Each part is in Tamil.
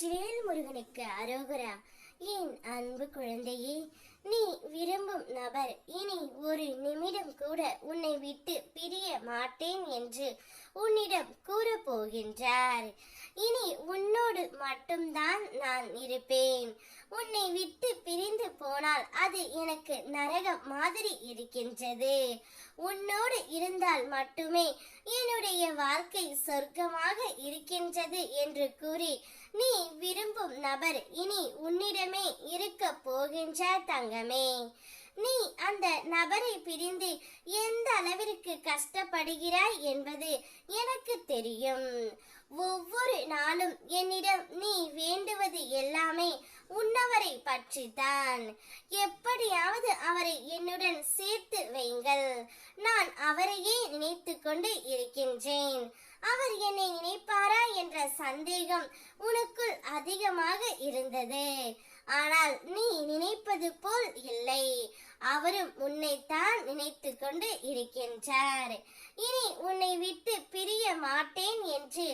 சிவேல் முருகனுக்கு அரோகரா. என் அன்பு குழந்தையே? நீ விரும்பும் நபர். இனி ஒரு நிமிடம் கூட உன்னை விட்டு பிரிய மாட்டேன் என்று உன்னிடம் கூறப் போகின்றார் இனி உன்னோடு மட்டும்தான் நான் இருப்பேன். உன்னை விட்டு பிரிந்து போனால் அது எனக்கு நரகம் மாதிரி இருக்கின்றது. உன்னோடு இருந்தால் மட்டுமே என்னுடைய வாழ்க்கை சொர்க்கமாக இருக்கின்றது என்று கூறி நீ விரும்பும் நபர் இனி உன்னிடமே இருக்க போகின்றார் தங்கமே. நீ அந்த நபரை பிரிந்து எந்த அளவிற்கு கஷ்டப்படுகிறாய் என்பது எனக்கு தெரியும். ஒவ்வொரு நாளும் என்னிடம் நீ வேண்டுவது எல்லாமே உன்னவரை பற்றித்தான். எப்படியாவது அவரை என்னுடன் சேர்த்து வைங்கள் நான் அவரையே நினைத்து கொண்டு இருக்கின்றேன். அவர் என்னை நினைப்பாரா என்ற சந்தேகம் உனக்குள் அதிகமாக இருந்தது. ஆனால் நீ நினைப்பது போல் இல்லை. அவரும் உன்னைத்தான் நினைத்து கொண்டு இருக்கின்றார். இனி உன்னை விட்டு பிரிய மாட்டேன் என்று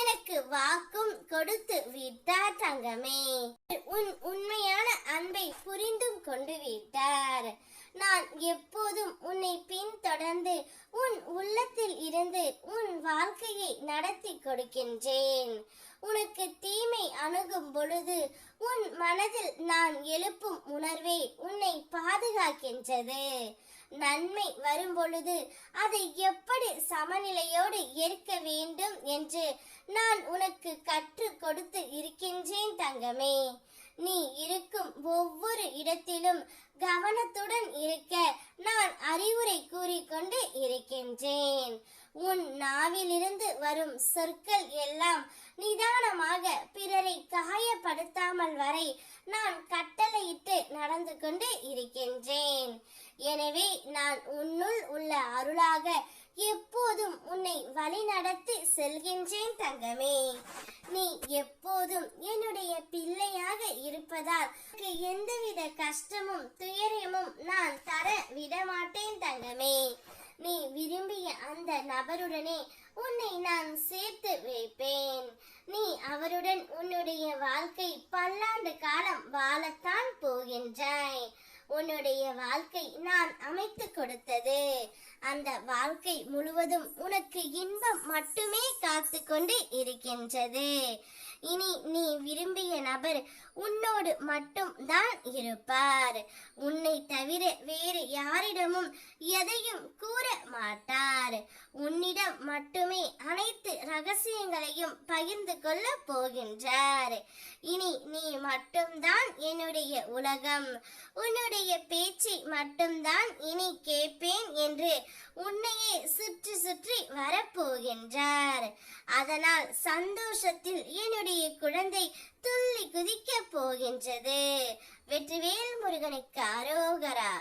எனக்கு வாக்கும் கொடுத்து விட்டார் தங்கமே. உன் உண்மையான அன்பை புரிந்தும் கொண்டு விட்டார். நான் எப்போதும் உன்னை பின்தொடர்ந்து உன் உள்ளத்தில் இருந்து உன் வாழ்க்கையை நடத்தி கொடுக்கின்றேன். உனக்கு தீமை அணுகும் பொழுது உன் மனதில் நான் எழுப்பும் உணர்வே உன்னை பாதுகாக்கின்றது. நன்மை வரும் பொழுது அதை எப்படி சமநிலையோடு ஏற்க வேண்டும் என்று நான் உனக்கு கற்றுக் கொடுத்து இருக்கின்றேன் தங்கமே. நீ இருக்கும் ஒவ்வொரு இடத்திலும் கவனத்துடன் இருக்க. நான் அறிவுரை கூறிக்கொண்டு இருக்கின்றேன். உன் நாவிலிருந்து வரும் சொற்கள் எல்லாம் நிதானமாக பிறரை காயப்படுத்தாமல் வரை நான் கட்டளையிட்டு நடந்து கொண்டு இருக்கின்றேன். எனவே நான் உன்னுள் உள்ள அருளாக எப்போதும் உன்னை வழிநடத்தி செல்கின்றேன் தங்கமே. நீ எப்போதும் என்னுடைய பிள்ளையாக இருப்பதால் எந்தவித கஷ்டமும் துயரமும் நான் தர விடமாட்டேன் தங்கமே. நீ விரும்பிய அந்த நபருடனே உன்னை நான் சேர்த்து வைப்பேன். நீ அவருடன் உன்னுடைய வாழ்க்கை பல்லாண்டு காலம் வாழத்தான் போகின்றாய். உன்னுடைய வாழ்க்கை நான் அமைத்து கொடுத்தது. அந்த வாழ்க்கை முழுவதும் உனக்கு இன்பம் மட்டுமே காத்து கொண்டு இருக்கின்றது. இனி நீ விரும்பிய நபர் உன்னோடு மட்டும் தான் இருப்பார். உன்னை தவிர வேறு யாரிடமும் எதையும் கூற மாட்டார். உன்னிடம் மட்டுமே அனைத்து ரகசியங்களையும் பகிர்ந்து கொள்ள போகின்றார். இனி நீ மட்டும்தான் என்னுடைய உலகம். உன்னுடைய பேச்சை மட்டும்தான் இனி கேட்பேன் என்று உன்னையே சுற்றி சுற்றி வரப்போகின்றார். அதனால் சந்தோஷத்தில் என்னுடைய குழந்தை துள்ளி குதிக்க போகின்றது. வெற்றிவேல் முருகனுக்கு அரோகரா.